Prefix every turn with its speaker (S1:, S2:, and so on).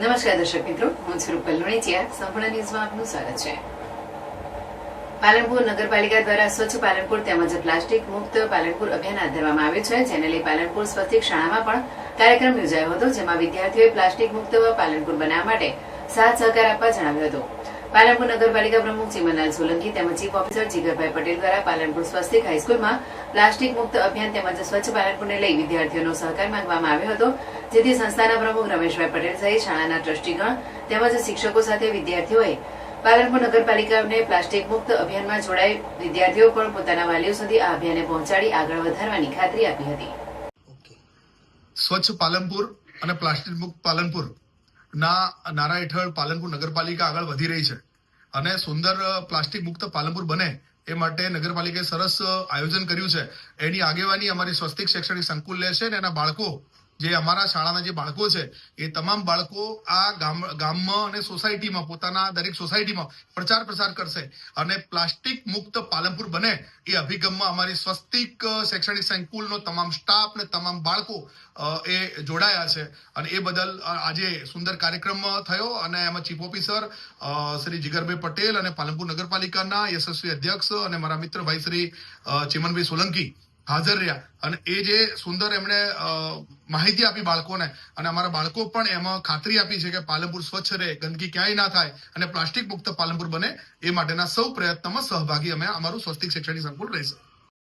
S1: નમસ્કાર દર્શક મિત્રો, હું છું રૂપલ સંપૂર્ણ ન્યૂઝમાં આપનું સ્વાગત છે. પાલનપુર નગરપાલિકા દ્વારા સ્વચ્છ પાલનપુર તેમજ પ્લાસ્ટિક મુક્ત પાલનપુર અભિયાન હાથ ધરવામાં આવ્યું છે. જેને લઈ પાલનપુર સ્વસ્તિક શાળામાં પણ કાર્યક્રમ યોજાયો હતો, જેમાં વિદ્યાર્થીઓએ પ્લાસ્ટિક મુક્ત પાલનપુર બનાવવા માટે સાથ સહકાર આપવા જણાવ્યો હતું. પાલનપુર નગરપાલિકા પ્રમુખ ચીમનલાલ સોલંકી તેમજ ચીફ ઓફિસર જીગરભાઈ પટેલ દ્વારા પાલનપુર સ્વસ્તિક હાઈસ્કૂલમાં પ્લાસ્ટિક મુક્ત અભિયાન તેમજ સ્વચ્છ પાલનપુરને લઈ વિદ્યાર્થીઓનો સહકાર માંગવામાં આવ્યો હતો. જેથી સંસ્થાના પ્રમુખ રમેશભાઈ પટેલ સહિત શાળાના ટ્રસ્ટીગણ તેમજ શિક્ષકો સાથે વિદ્યાર્થીઓએ પાલનપુર નગરપાલિકાને પ્લાસ્ટિક મુક્ત અભિયાનમાં જોડાઈ વિદ્યાર્થીઓ પણ પોતાના વાલીઓ સુધી આ અભિયાનને પહોંચાડી આગળ વધારવાની ખાતરી આપી હતી.
S2: સ્વચ્છ પાલનપુર અને પ્લાસ્ટિક મુક્ત પાલનપુર ના નારા હેઠળ પાલનપુર નગરપાલિકા આગળ વધી રહી છે અને સુંદર પ્લાસ્ટિક મુક્ત પાલનપુર બને એ માટે નગરપાલિકાએ સરસ આયોજન કર્યું છે. એની આગેવાની અમારી સ્વસ્તિક શૈક્ષણિક સંકુલ લે છે અને એના બાળકો જે અમારા શાળાના જે બાળકો છે, એ તમામ બાળકો આ ગામ, ગામમાં અને સોસાયટીમાં પોતાના દરેક સોસાયટીમાં પ્રચાર પ્રસાર કરશે અને પ્લાસ્ટિક મુક્ત પાલનપુર બને એ અભિગમમાં અમારી સ્વસ્તિક શૈક્ષણિક સંકુલનો તમામ સ્ટાફ ને તમામ બાળકો એ જોડાયા છે. અને એ બદલ આજે સુંદર કાર્યક્રમ થયો અને એમાં ચીફ ઓફિસર શ્રી જીગરભાઈ પટેલ અને પાલનપુર નગરપાલિકાના યશસ્વી અધ્યક્ષ અને મારા મિત્ર ભાઈ શ્રી ચિમનભાઈ સોલંકી હાજર રહ્યા. અને એ જે સુંદર એમણે માહિતી આપી બાળકોને, અને અમારા બાળકો પણ એમાં ખાતરી આપી છે કે પાલનપુર સ્વચ્છ રહે, ગંદકી ક્યાંય ના થાય, અને પ્લાસ્ટિક મુક્ત પાલનપુર બને, એ માટેના સૌ પ્રયત્નમાં સહભાગી અમે અમારું સ્વસ્તિક શૈક્ષણિક સંકુલ રહેશે.